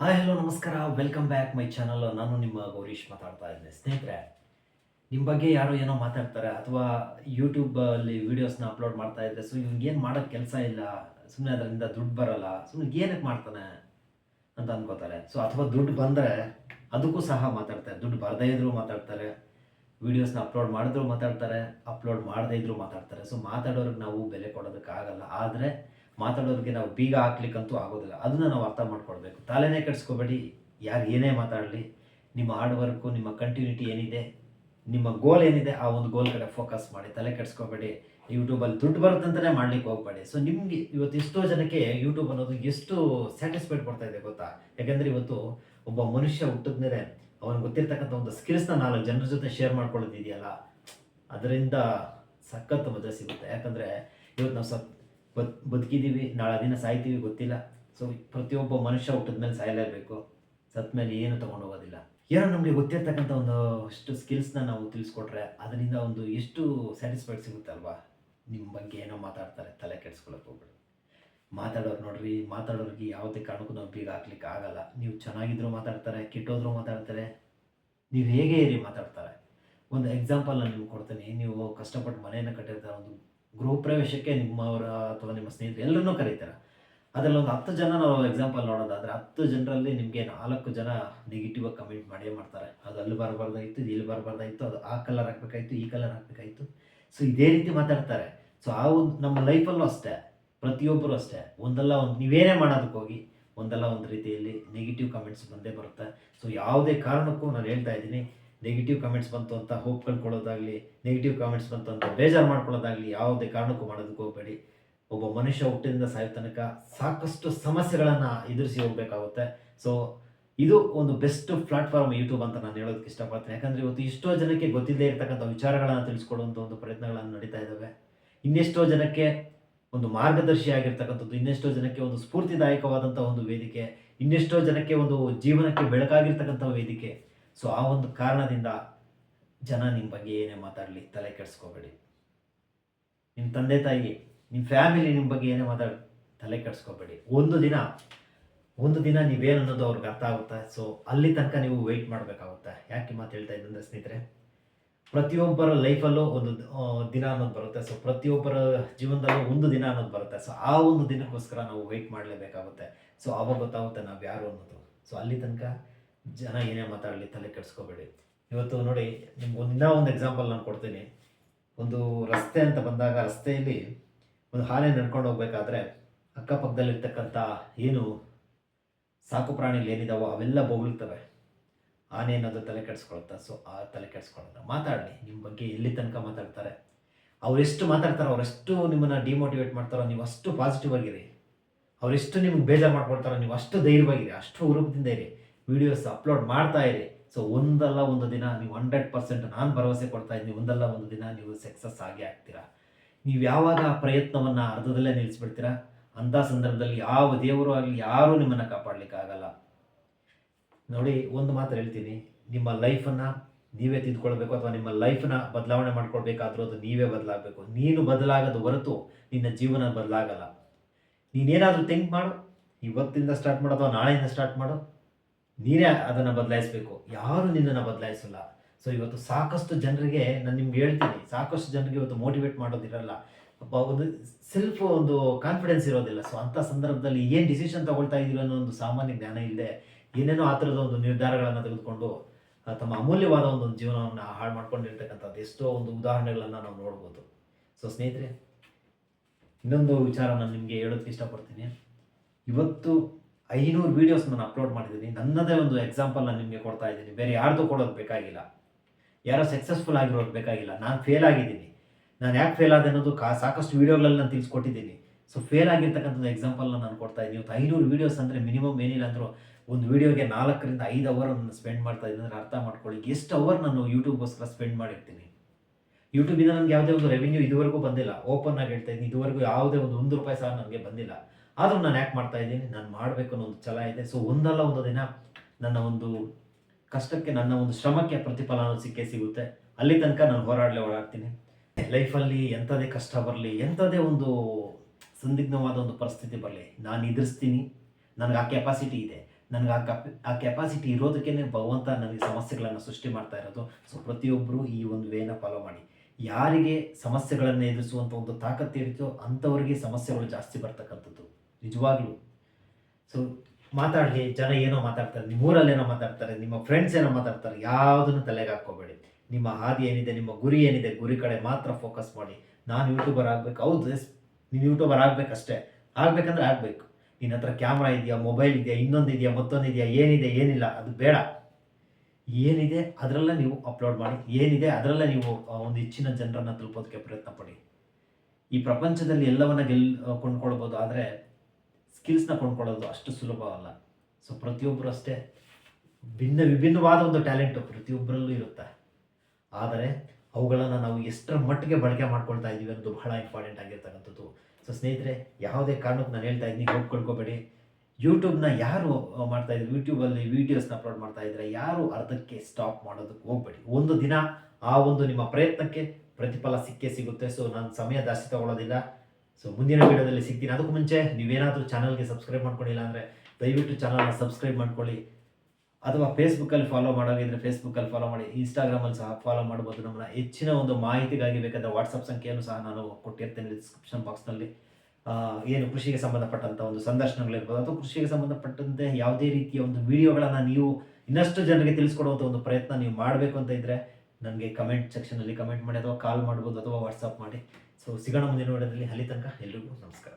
Hi hello ನಮಸ್ಕಾರ. Welcome back my channel ನಾನು ನಿಮ್ಮ ಗೌರೀಶ್ ಮಾತಾಡ್ತಾ ಇದ್ದೇನೆ ಸ್ನೇಹಿತರೆ ನಿಮ್ಮ ಬಗ್ಗೆ ಯಾರೋ ಏನೋ ಮಾತಾಡ್ತಾರೆ ಅಥವಾ ಯೂಟ್ಯೂಬಲ್ಲಿ ವೀಡಿಯೋಸ್ನ ಅಪ್ಲೋಡ್ ಮಾಡ್ತಾ ಇದ್ದೆ ಸೊ ಏನು ಮಾಡೋಕ್ಕೆ ಕೆಲಸ ಇಲ್ಲ ಸುಮ್ಮನೆ ಅದರಿಂದ ದುಡ್ಡು ಬರಲ್ಲ ಸುಮ್ಮನೆ ಏನಕ್ಕೆ ಮಾಡ್ತಾನೆ ಅಂತ ಅನ್ಕೋತಾರೆ. ಸೊ ಅಥವಾ ದುಡ್ಡು ಬಂದರೆ ಅದಕ್ಕೂ ಸಹ ಮಾತಾಡ್ತಾರೆ. ದುಡ್ಡು ಬರದೇ ಇದ್ರೂ ಮಾತಾಡ್ತಾರೆ ವೀಡಿಯೋಸ್ನ ಅಪ್ಲೋಡ್ ಮಾಡಿದ್ರು ಮಾತಾಡ್ತಾರೆ ಅಪ್ಲೋಡ್ ಮಾಡದೇ ಇದ್ರೂ ಮಾತಾಡ್ತಾರೆ. ಸೊ ಮಾತಾಡೋರಿಗೆ ನಾವು ಬೆಲೆ ಕೊಡೋದಕ್ಕಾಗಲ್ಲ. ಆದರೆ ಮಾತಾಡೋರಿಗೆ ನಾವು ಬೀಗ ಹಾಕ್ಲಿಕ್ಕಂತೂ ಆಗೋದಿಲ್ಲ. ಅದನ್ನ ನಾವು ಅರ್ಥ ಮಾಡ್ಕೊಳ್ಬೇಕು. ತಲೆನೇ ಕೆಡಿಸ್ಕೋಬೇಡಿ. ಯಾರು ಏನೇ ಮಾತಾಡಲಿ, ನಿಮ್ಮ ಹಾರ್ಡ್ ವರ್ಕು ನಿಮ್ಮ ಕಂಟಿನ್ಯೂಟಿ ಏನಿದೆ, ನಿಮ್ಮ ಗೋಲ್ ಏನಿದೆ, ಆ ಒಂದು ಗೋಲ್ ಕಡೆ ಫೋಕಸ್ ಮಾಡಿ, ತಲೆ ಕೆಡಿಸ್ಕೋಬೇಡಿ. ಯೂಟ್ಯೂಬಲ್ಲಿ ದುಡ್ಡು ಬರುತ್ತಂತಲೇ ಮಾಡ್ಲಿಕ್ಕೆ ಹೋಗ್ಬೇಡಿ. ಸೊ ನಿಮಗೆ ಇವತ್ತು ಎಷ್ಟೋ ಜನಕ್ಕೆ ಯೂಟ್ಯೂಬ್ ಅನ್ನೋದು ಎಷ್ಟು ಸ್ಯಾಟಿಸ್ಫೈಡ್ ಕೊಡ್ತಾ ಇದೆ ಗೊತ್ತಾ? ಯಾಕಂದರೆ ಇವತ್ತು ಒಬ್ಬ ಮನುಷ್ಯ ಹುಟ್ಟಿದ ಮೇಲೆ ಅವನಿಗೆ ಗೊತ್ತಿರ್ತಕ್ಕಂಥ ಒಂದು ಸ್ಕಿಲ್ಸ್ನ ನಾಲ್ಕು ಜನರ ಜೊತೆ ಶೇರ್ ಮಾಡ್ಕೊಳ್ಳೋದಿದೆಯಲ್ಲ? ಅದರಿಂದ ಸಖತ್ ಮಜಾ ಸಿಗುತ್ತೆ. ಯಾಕಂದರೆ ಇವತ್ತು ನಾವು ಸತ್ ಬದ್ ಬದುಕಿದ್ದೀವಿ ನಾಳೆ ದಿನ ಸಾಯ್ತೀವಿ ಗೊತ್ತಿಲ್ಲ. ಸೊ ಪ್ರತಿಯೊಬ್ಬ ಮನುಷ್ಯ ಹುಟ್ಟಿದ ಮೇಲೆ ಸಾಯಲೇಬೇಕು. ಸತ್ ಮೇಲೆ ಏನು ತೊಗೊಂಡೋಗೋದಿಲ್ಲ. ಏನೋ ನಮಗೆ ಗೊತ್ತಿರ್ತಕ್ಕಂಥ ಒಂದು ಅಷ್ಟು ಸ್ಕಿಲ್ಸ್ನ ನಾವು ತಿಳಿಸ್ಕೊಟ್ರೆ ಅದರಿಂದ ಒಂದು ಎಷ್ಟು ಸ್ಯಾಟಿಸ್ಫೈಡ್ ಸಿಗುತ್ತೆ ಅಲ್ವಾ? ನಿಮ್ಮ ಬಗ್ಗೆ ಏನೋ ಮಾತಾಡ್ತಾರೆ, ತಲೆ ಕೆಡಿಸ್ಕೊಳಕ್ಕೆ ಹೋಗ್ಬೇಡಿ. ಮಾತಾಡೋರು ನೋಡ್ರಿ, ಮಾತಾಡೋರಿಗೆ ಯಾವುದೇ ಕಾರಣಕ್ಕೂ ನಾವು ಬೀಗ ಹಾಕ್ಲಿಕ್ಕೆ ಆಗಲ್ಲ. ನೀವು ಚೆನ್ನಾಗಿದ್ರು ಮಾತಾಡ್ತಾರೆ, ಕೆಟ್ಟೋದ್ರು ಮಾತಾಡ್ತಾರೆ. ನೀವು ಹೇಗೆ ಇರಿ ಮಾತಾಡ್ತಾರೆ? ಒಂದು ಎಕ್ಸಾಂಪಲ್ ನಾನು ನಿಮ್ಗೆ ಕೊಡ್ತೇನೆ. ನೀವು ಕಷ್ಟಪಟ್ಟು ಮನೆಯನ್ನು ಕಟ್ಟಿರ್ತಾರೆ, ಒಂದು ಗೃಹ ಪ್ರವೇಶಕ್ಕೆ ನಿಮ್ಮವರ ಅಥವಾ ನಿಮ್ಮ ಸ್ನೇಹಿತರು ಎಲ್ಲರನ್ನೂ ಕರೀತಾರೆ. ಅದರಲ್ಲಿ ಒಂದು ಹತ್ತು ಜನ ನಾವು ಎಕ್ಸಾಂಪಲ್ ನೋಡೋದಾದ್ರೆ ಹತ್ತು ಜನರಲ್ಲಿ ನಿಮಗೆ ನಾಲ್ಕು ಜನ ನೆಗೆಟಿವ್ ಆಗಿ ಕಮೆಂಟ್ ಮಾಡೇ ಮಾಡ್ತಾರೆ. ಅದು ಅಲ್ಲಿ ಬರಬಾರ್ದಾಗಿತ್ತು ಇಲ್ಲಿ ಬರಬಾರ್ದಾಗಿತ್ತು, ಅದು ಆ ಕಲರ್ ಹಾಕ್ಬೇಕಾಯ್ತು, ಈ ಕಲರ್ ಹಾಕ್ಬೇಕಾಯ್ತು. ಸೊ ಇದೇ ರೀತಿ ಮಾತಾಡ್ತಾರೆ. ಸೊ ಆ ಒಂದು ನಮ್ಮ ಲೈಫಲ್ಲೂ ಅಷ್ಟೇ, ಪ್ರತಿಯೊಬ್ಬರು ಅಷ್ಟೇ. ಒಂದಲ್ಲ ಒಂದು ನೀವೇನೇ ಮಾಡೋದಕ್ಕೆ ಹೋಗಿ, ಒಂದಲ್ಲ ಒಂದು ರೀತಿಯಲ್ಲಿ ನೆಗೆಟಿವ್ ಕಮೆಂಟ್ಸ್ ಬಂದೇ ಬರುತ್ತೆ. ಸೊ ಯಾವುದೇ ಕಾರಣಕ್ಕೂ ನಾನು ಹೇಳ್ತಾ ಇದ್ದೀನಿ ನೆಗೆಟಿವ್ ಕಮೆಂಟ್ಸ್ ಬಂತು ಅಂತ ಹೋಪ್ ಕಳ್ಕೊಳ್ಳೋದಾಗಲಿ ನೆಗೆಟಿವ್ ಕಮೆಂಟ್ಸ್ ಬಂತು ಅಂತ ಬೇಜಾರು ಮಾಡ್ಕೊಳ್ಳೋದಾಗಲಿ ಯಾವುದೇ ಕಾರಣಕ್ಕೂ ಮಾಡೋದಕ್ಕೆ ಹೋಗಬೇಡಿ. ಒಬ್ಬ ಮನುಷ್ಯ ಹುಟ್ಟಿನಿಂದ ಸಾಯೋ ತನಕ ಸಾಕಷ್ಟು ಸಮಸ್ಯೆಗಳನ್ನು ಎದುರಿಸಿ ಹೋಗಬೇಕಾಗುತ್ತೆ. ಸೊ ಇದು ಒಂದು ಬೆಸ್ಟ್ ಪ್ಲಾಟ್ಫಾರ್ಮ್ ಯೂಟ್ಯೂಬ್ ಅಂತ ನಾನು ಹೇಳೋದಕ್ಕೆ ಇಷ್ಟಪಡ್ತೇನೆ. ಯಾಕಂದರೆ ಇವತ್ತು ಎಷ್ಟೋ ಜನಕ್ಕೆ ಗೊತ್ತಿಲ್ಲದೆ ಇರತಕ್ಕಂಥ ವಿಚಾರಗಳನ್ನು ತಿಳಿಸ್ಕೊಡುವಂಥ ಒಂದು ಪ್ರಯತ್ನಗಳನ್ನು ನಡೀತಾ ಇದ್ದಾವೆ ಇನ್ನೆಷ್ಟೋ ಜನಕ್ಕೆ ಒಂದು ಮಾರ್ಗದರ್ಶಿ ಆಗಿರ್ತಕ್ಕಂಥದ್ದು, ಇನ್ನೆಷ್ಟೋ ಜನಕ್ಕೆ ಒಂದು ಸ್ಫೂರ್ತಿದಾಯಕವಾದಂಥ ಒಂದು ವೇದಿಕೆ, ಇನ್ನೆಷ್ಟೋ ಜನಕ್ಕೆ ಒಂದು ಜೀವನಕ್ಕೆ ಬೆಳಕಾಗಿರ್ತಕ್ಕಂಥ ವೇದಿಕೆ. ಸೊ ಆ ಒಂದು ಕಾರಣದಿಂದ ಜನ ನಿಮ್ಮ ಬಗ್ಗೆ ಏನೇ ಮಾತಾಡಲಿ, ತಲೆ ಕೆಡಿಸ್ಕೋಬೇಡಿ. ನಿಮ್ಮ ತಂದೆ ತಾಯಿ ನಿಮ್ಮ ಫ್ಯಾಮಿಲಿ ನಿಮ್ಮ ಬಗ್ಗೆ ಏನೇ ಮಾತಾಡಿ ತಲೆ ಕೆಡಿಸ್ಕೋಬೇಡಿ. ಒಂದು ದಿನ ಒಂದು ದಿನ ನೀವೇನು ಅನ್ನೋದು ಅವ್ರಿಗೆ ಅರ್ಥ ಆಗುತ್ತೆ. ಸೊ ಅಲ್ಲಿ ತನಕ ನೀವು ವೆಯ್ಟ್ ಮಾಡಬೇಕಾಗುತ್ತೆ. ಯಾಕೆ ಮಾತು ಹೇಳ್ತಾ ಇದ್ದಂದ್ರೆ ಸ್ನೇಹಿತರೆ, ಪ್ರತಿಯೊಬ್ಬರ ಲೈಫಲ್ಲೂ ಒಂದು ದಿನ ಅನ್ನೋದು ಬರುತ್ತೆ. ಸೊ ಪ್ರತಿಯೊಬ್ಬರ ಜೀವನದಲ್ಲೂ ಒಂದು ದಿನ ಅನ್ನೋದು ಬರುತ್ತೆ. ಸೊ ಆ ಒಂದು ದಿನಕ್ಕೋಸ್ಕರ ನಾವು ವೆಯ್ಟ್ ಮಾಡಲೇಬೇಕಾಗುತ್ತೆ. ಸೊ ಆವಾಗ ಗೊತ್ತಾಗುತ್ತೆ ನಾವು ಯಾರು ಅನ್ನೋದು. ಸೊ ಅಲ್ಲಿ ತನಕ ಜನ ಏನೇ ಮಾತಾಡಲಿ, ತಲೆ ಕೆಡಿಸ್ಕೋಬೇಡಿ. ಇವತ್ತು ನೋಡಿ, ನಿಮ್ಗೆ ಒಂದಿನ ಒಂದು ಎಕ್ಸಾಂಪಲ್ ನಾನು ಕೊಡ್ತೀನಿ. ಒಂದು ರಸ್ತೆ ಅಂತ ಬಂದಾಗ, ರಸ್ತೆಯಲ್ಲಿ ಒಂದು ಹಾಲೆ ನಡ್ಕೊಂಡು ಹೋಗ್ಬೇಕಾದ್ರೆ ಅಕ್ಕಪಕ್ಕದಲ್ಲಿರ್ತಕ್ಕಂಥ ಏನು ಸಾಕು ಪ್ರಾಣಿಗಳು ಏನಿದಾವೋ ಅವೆಲ್ಲ ಬೊಗಳ್ತವೆ ಆನೆ ಅನ್ನೋದು ತಲೆ ಕೆಡಿಸ್ಕೊಳುತ್ತೆ ಸೊ ಆ ತಲೆ ಕೆಡಿಸ್ಕೊಳ್ಳೋದು. ಮಾತಾಡಲಿ ನಿಮ್ಮ ಬಗ್ಗೆ ಎಲ್ಲಿ ತನಕ ಮಾತಾಡ್ತಾರೆ. ಅವರೆಷ್ಟು ಮಾತಾಡ್ತಾರೋ ಅವರೆಷ್ಟು ನಿಮ್ಮನ್ನು ಡಿಮೋಟಿವೇಟ್ ಮಾಡ್ತಾರೋ, ನೀವು ಅಷ್ಟು ಪಾಸಿಟಿವ್ ಆಗಿರಿ. ಅವರೆಷ್ಟು ನಿಮ್ಗೆ ಬೇಜಾರು ಮಾಡ್ಕೊಳ್ತಾರೋ, ನೀವು ಅಷ್ಟು ಧೈರ್ಯವಾಗಿರಿ, ಅಷ್ಟು ಹುರುಪದಿಂದ ಇರಿ. ವಿಡಿಯೋಸ್ ಅಪ್ಲೋಡ್ ಮಾಡ್ತಾ ಇರಿ. ಸೊ ಒಂದಲ್ಲ ಒಂದು ದಿನ ನೀವು ಹಂಡ್ರೆಡ್ ಪರ್ಸೆಂಟ್ ನಾನು ಭರವಸೆ ಕೊಡ್ತಾ ಇದ್ದೀನಿ. ಒಂದಲ್ಲ ಒಂದು ದಿನ ನೀವು ಸಕ್ಸಸ್ ಆಗೇ ಆಗ್ತೀರಾ? ನೀವು ಯಾವಾಗ ಆ ಪ್ರಯತ್ನವನ್ನು ಅರ್ಧದಲ್ಲೇ ನಿಲ್ಲಿಸ್ಬಿಡ್ತೀರಾ ಅಂಥ ಸಂದರ್ಭದಲ್ಲಿ ಯಾವ ದೇವರು ಆಗಲಿ, ಯಾರೂ ನಿಮ್ಮನ್ನು ಕಾಪಾಡಲಿಕ್ಕಾಗಲ್ಲ. ನೋಡಿ, ಒಂದು ಮಾತು ಹೇಳ್ತೀನಿ. ನಿಮ್ಮ ಲೈಫನ್ನು ನೀವೇ ತಿದ್ಕೊಳ್ಬೇಕು ಅಥವಾ ನಿಮ್ಮ ಲೈಫನ್ನ ಬದಲಾವಣೆ ಮಾಡ್ಕೊಳ್ಬೇಕಾದ್ರೂ ಅದು ನೀವೇ ಬದಲಾಗಬೇಕು. ನೀನು ಬದಲಾಗದ ಹೊರತು ನಿನ್ನ ಜೀವನ ಬದಲಾಗಲ್ಲ. ನೀನೇನಾದರೂ ಥಿಂಕ್ ಮಾಡು. ಇವತ್ತಿಂದ ಸ್ಟಾರ್ಟ್ ಮಾಡು ಅಥವಾ ನಾಳೆಯಿಂದ ಸ್ಟಾರ್ಟ್ ಮಾಡು. ನೀನೇ ಅದನ್ನು ಬದಲಾಯಿಸಬೇಕು. ಯಾರು ನಿನ್ನನ್ನು ಬದಲಾಯಿಸಲ್ಲ. ಸೊ ಇವತ್ತು ಸಾಕಷ್ಟು ಜನರಿಗೆ ನಾನು ನಿಮ್ಗೆ ಹೇಳ್ತೀನಿ, ಸಾಕಷ್ಟು ಜನರಿಗೆ ಇವತ್ತು ಮೋಟಿವೇಟ್ ಮಾಡೋದಿರಲ್ಲ. ಒಂದು ಸೆಲ್ಫ್ ಒಂದು ಕಾನ್ಫಿಡೆನ್ಸ್ ಇರೋದಿಲ್ಲ. ಸೊ ಅಂಥ ಸಂದರ್ಭದಲ್ಲಿ ಏನು ಡಿಸಿಷನ್ ತಗೊಳ್ತಾ ಇದ್ದೀರೋ ಅನ್ನೋ ಒಂದು ಸಾಮಾನ್ಯ ಜ್ಞಾನ ಇಲ್ಲದೆ ಏನೇನೋ ಆ ಥರದ ಒಂದು ನಿರ್ಧಾರಗಳನ್ನು ತೆಗೆದುಕೊಂಡು ತಮ್ಮ ಅಮೂಲ್ಯವಾದ ಒಂದು ಜೀವನವನ್ನು ಹಾಳು ಮಾಡ್ಕೊಂಡಿರ್ತಕ್ಕಂಥದ್ದು ಎಷ್ಟೋ ಒಂದು ಉದಾಹರಣೆಗಳನ್ನು ನಾವು ನೋಡ್ಬೋದು. ಸೊ ಸ್ನೇಹಿತರೆ, ಇನ್ನೊಂದು ವಿಚಾರ ನಾನು ನಿಮಗೆ ಹೇಳೋದಕ್ಕೆ ಇಷ್ಟಪಡ್ತೀನಿ. ಇವತ್ತು ಐನೂರು ವೀಡಿಯೋಸ್ ನಾನು ಅಪ್ಲೋಡ್ ಮಾಡಿದ್ದೀನಿ. ನನ್ನದೇ ಒಂದು ಎಕ್ಸಾಂಪಲ್ ನಾನು ನಿಮಗೆ ಕೊಡ್ತಾ ಇದ್ದೀನಿ. ಬೇರೆ ಯಾರ್ದು ಕೊಡೋದು ಬೇಕಾಗಿಲ್ಲ. ಯಾರೋ ಸಕ್ಸಸ್ಫುಲ್ ಆಗಿರೋದು ಬೇಕಾಗಿಲ್ಲ. ನಾನು ಫೇಲ್ ಆಗಿದ್ದೀನಿ. ನಾನು ಯಾಕೆ ಫೇಲ್ ಆದೆ ಅನ್ನೋದು ಕಾ ಸಾಕಷ್ಟು ವೀಡಿಯೋಗಳಲ್ಲಿ ನಾನು ತಿಳಿಸ್ಕೊಟ್ಟಿದ್ದೀನಿ. ಸೊ ಫೇಲ್ ಆಗಿರ್ತಕ್ಕಂಥದ್ದು ಎಕ್ಸಾಂಪಲ್ನ ನಾನು ಕೊಡ್ತಾ ಇದ್ದೀನಿ. ಇವತ್ತು ಐನೂರು ವೀಡಿಯೋಸ್ ಅಂದರೆ ಮಿನಿಮಮ್ ಏನಿಲ್ಲ ಅಂದರೂ ಒಂದು ವೀಡಿಯೋಗೆ ನಾಲ್ಕರಿಂದ ಐದು ಅವರ್ ನಾನು ಸ್ಪೆಂಡ್ ಮಾಡ್ತಾ ಇದ್ದೀನಿ ಅಂದರೆ ಅರ್ಥ ಮಾಡ್ಕೊಳ್ಳಿ. ಎಷ್ಟು ಅವರ್ ನಾನು ಯೂಟ್ಯೂಬ್ಗೋಸ್ಕರ ಸ್ಪೆಂಡ್ ಮಾಡಿರ್ತೀನಿ? ಯೂಟ್ಯೂಬಿಂದ ನನಗೆ ಯಾವುದೇ ಒಂದು ರೆವಿನ್ಯೂ ಇದುವರೆಗೂ ಬಂದಿಲ್ಲ. ಓಪನ್ ಆಗಿ ಹೇಳ್ತಾ ಇದ್ದೀನಿ. ಇದುವರೆಗೂ ಯಾವುದೇ ಒಂದು ಒಂದು ರೂಪಾಯಿ ಸಹ ನನಗೆ ಬಂದಿಲ್ಲ. ಆದರೂ ನಾನು ಯಾಕೆ ಮಾಡ್ತಾ ಇದ್ದೀನಿ? ನಾನು ಮಾಡಬೇಕು ಅನ್ನೋ ಒಂದು ಛಲ ಇದೆ. ಸೊ ಒಂದಲ್ಲ ಒಂದು ದಿನ ನನ್ನ ಒಂದು ಕಷ್ಟಕ್ಕೆ, ನನ್ನ ಒಂದು ಶ್ರಮಕ್ಕೆ ಪ್ರತಿಫಲ ಅನ್ನೋದು ಸಿಕ್ಕೇ ಸಿಗುತ್ತೆ. ಅಲ್ಲಿ ತನಕ ನಾನು ಹೋರಾಡಲೇ ಓಡಾಡ್ತೀನಿ. ಲೈಫಲ್ಲಿ ಎಂಥದೇ ಕಷ್ಟ ಬರಲಿ, ಎಂಥದೇ ಒಂದು ಸಂದಿಗ್ಧವಾದ ಒಂದು ಪರಿಸ್ಥಿತಿ ಬರಲಿ, ನಾನು ಎದುರಿಸ್ತೀನಿ. ನನಗೆ ಆ ಕೆಪಾಸಿಟಿ ಇದೆ. ನನಗೆ ಆ ಕಪ್ ಆ ಕೆಪಾಸಿಟಿ ಇರೋದಕ್ಕೇ ಭಗವಂತ ನನಗೆ ಸಮಸ್ಯೆಗಳನ್ನು ಸೃಷ್ಟಿ ಮಾಡ್ತಾ ಇರೋದು. ಸೊ ಪ್ರತಿಯೊಬ್ಬರು ಈ ಒಂದು ವೇನ ಫಾಲೋ ಮಾಡಿ. ಯಾರಿಗೆ ಸಮಸ್ಯೆಗಳನ್ನು ಎದುರಿಸುವಂಥ ಒಂದು ತಾಕತ್ತು ಇರುತ್ತೋ ಅಂಥವರಿಗೆ ಸಮಸ್ಯೆಗಳು ಜಾಸ್ತಿ ಬರ್ತಕ್ಕಂಥದ್ದು. ನಿಜವಾಗ್ಲೂ. ಸೊ ಮಾತಾಡಿ ಜನ ಏನೋ ಮಾತಾಡ್ತಾರೆ ನಿಮ್ಮ ಊರಲ್ಲಿ ಏನೋ ಮಾತಾಡ್ತಾರೆ, ನಿಮ್ಮ ಫ್ರೆಂಡ್ಸ್ ಏನೋ ಮಾತಾಡ್ತಾರೆ, ಯಾವುದನ್ನು ತಲೆಗೆ ಹಾಕ್ಕೋಬೇಡಿ. ನಿಮ್ಮ ಹಾದಿ ಏನಿದೆ, ನಿಮ್ಮ ಗುರಿ ಏನಿದೆ, ಗುರಿ ಕಡೆ ಮಾತ್ರ ಫೋಕಸ್ ಮಾಡಿ. ನಾನು ಯೂಟ್ಯೂಬರ್ ಆಗಬೇಕು, ಹೌದು ಎಸ್ ನೀನು ಯೂಟ್ಯೂಬರ್ ಆಗಬೇಕಷ್ಟೇ. ಆಗಬೇಕಂದ್ರೆ ಆಗಬೇಕು. ನಿನ್ನ ಹತ್ರ ಕ್ಯಾಮ್ರಾ ಇದೆಯಾ ಮೊಬೈಲ್ ಇದೆಯಾ, ಇನ್ನೊಂದು ಇದೆಯಾ, ಮತ್ತೊಂದು ಇದೆಯಾ, ಏನಿದೆ, ಏನಿಲ್ಲ, ಅದು ಬೇಡ. ಏನಿದೆ, ಅದರಲ್ಲೇ ನೀವು ಅಪ್ಲೋಡ್ ಮಾಡಿ. ಏನಿದೆ, ಅದರಲ್ಲೇ ನೀವು ಒಂದು ಹೆಚ್ಚಿನ ಜನರನ್ನು ತಲುಪೋದಕ್ಕೆ ಪ್ರಯತ್ನ ಪಡಿ. ಈ ಪ್ರಪಂಚದಲ್ಲಿ ಎಲ್ಲವನ್ನ ಗೆಲ್, ಕೊಂಡ್ಕೊಳ್ಬೋದು, ಆದರೆ ಸ್ಕಿಲ್ಸ್ನ ಕೊಂಡ್ಕೊಳ್ಳೋದು ಅಷ್ಟು ಸುಲಭವಲ್ಲ ಸೊ ಪ್ರತಿಯೊಬ್ಬರು ಅಷ್ಟೇ ಭಿನ್ನ ವಿಭಿನ್ನವಾದ ಒಂದು ಟ್ಯಾಲೆಂಟು ಪ್ರತಿಯೊಬ್ಬರಲ್ಲೂ ಇರುತ್ತೆ. ಆದರೆ ಅವುಗಳನ್ನು ನಾವು ಎಷ್ಟರ ಮಟ್ಟಿಗೆ ಬಳಕೆ ಮಾಡ್ಕೊಳ್ತಾ ಇದ್ದೀವಿ ಅನ್ನೋದು ಬಹಳ ಇಂಪಾರ್ಟೆಂಟ್ ಆಗಿರ್ತಕ್ಕಂಥದ್ದು. ಸೊ ಸ್ನೇಹಿತರೆ, ಯಾವುದೇ ಕಾರಣಕ್ಕೆ ನಾನು ಹೇಳ್ತಾ ಇದ್ದೀನಿ ಹೋಗ್ಕೊಳ್ಕೋಬೇಡಿ ಯೂಟ್ಯೂಬ್ನ ಯಾರು ಮಾಡ್ತಾ ಇದ್ರು? ಯೂಟ್ಯೂಬಲ್ಲಿ ವೀಡಿಯೋಸ್ನ ಅಪ್ಲೋಡ್ ಮಾಡ್ತಾ ಇದ್ರೆ ಯಾರು ಅರ್ಧಕ್ಕೆ ಸ್ಟಾಪ್ ಮಾಡೋದಕ್ಕೆ ಹೋಗ್ಬೇಡಿ. ಒಂದು ದಿನ ಆ ಒಂದು ನಿಮ್ಮ ಪ್ರಯತ್ನಕ್ಕೆ ಪ್ರತಿಫಲ ಸಿಕ್ಕೇ ಸಿಗುತ್ತೆ. ಸೊ ನಾನು ಸಮಯ ಜಾಸ್ತಿ ತಗೊಳ್ಳೋದಿಲ್ಲ. ಸೊ ಮುಂದಿನ ವಿಡಿಯೋದಲ್ಲಿ ಸಿಗ್ತೀನಿ. ಅದಕ್ಕೂ ಮುಂಚೆ ನೀವೇನಾದರೂ ಚಾನಲ್ಗೆ ಸಬ್ಸ್ಕ್ರೈಬ್ ಮಾಡ್ಕೊಂಡಿಲ್ಲ ಅಂದರೆ ದಯವಿಟ್ಟು ಚಾನಲ್ನ ಸಬ್ಸ್ಕ್ರೈಬ್ ಮಾಡ್ಕೊಳ್ಳಿ. ಅಥವಾ ಫೇಸ್ಬುಕ್ಕಲ್ಲಿ ಫಾಲೋ ಮಾಡೋಂಗಿದ್ರೆ ಫೇಸ್ಬುಕ್ಕಲ್ಲಿ ಫಾಲೋ ಮಾಡಿ. ಇನ್ಸ್ಟಾಗ್ರಾಮಲ್ಲಿ ಸಹ ಫಾಲೋ ಮಾಡ್ಬೋದು. ನಮ್ಮನ್ನ ಹೆಚ್ಚಿನ ಒಂದು ಮಾಹಿತಿಗಾಗಿ ಬೇಕಾದ ವಾಟ್ಸಪ್ ಸಂಖ್ಯೆಯನ್ನು ಸಹ ನಾನು ಕೊಟ್ಟಿರ್ತೇನೆ ಡಿಸ್ಕ್ರಿಪ್ಷನ್ ಬಾಕ್ಸ್ನಲ್ಲಿ ಏನು ಕೃಷಿಗೆ ಸಂಬಂಧಪಟ್ಟಂಥ ಒಂದು ಸಂದರ್ಶನಗಳಿರ್ಬೋದು ಅಥವಾ ಕೃಷಿಗೆ ಸಂಬಂಧಪಟ್ಟಂತೆ ಯಾವುದೇ ರೀತಿಯ ಒಂದು ವಿಡಿಯೋಗಳನ್ನು ನೀವು ಇನ್ನಷ್ಟು ಜನರಿಗೆ ತಿಳಿಸ್ಕೊಡುವಂಥ ಒಂದು ಪ್ರಯತ್ನ ನೀವು ಮಾಡಬೇಕು ಅಂತ ಇದ್ದರೆ ನನಗೆ ಕಮೆಂಟ್ ಸೆಕ್ಷನಲ್ಲಿ ಕಮೆಂಟ್ ಮಾಡಿ ಅಥವಾ ಕಾಲ್ ಮಾಡ್ಬೋದು ಅಥವಾ ವಾಟ್ಸಪ್ ಮಾಡಿ. ಸೊ ಸಿಗೋಣ ಮುಂದಿನ ವಿಡಿಯೋದಲ್ಲಿ ಅಲ್ಲಿ ತನಕ ಎಲ್ರಿಗೂ ನಮಸ್ಕಾರ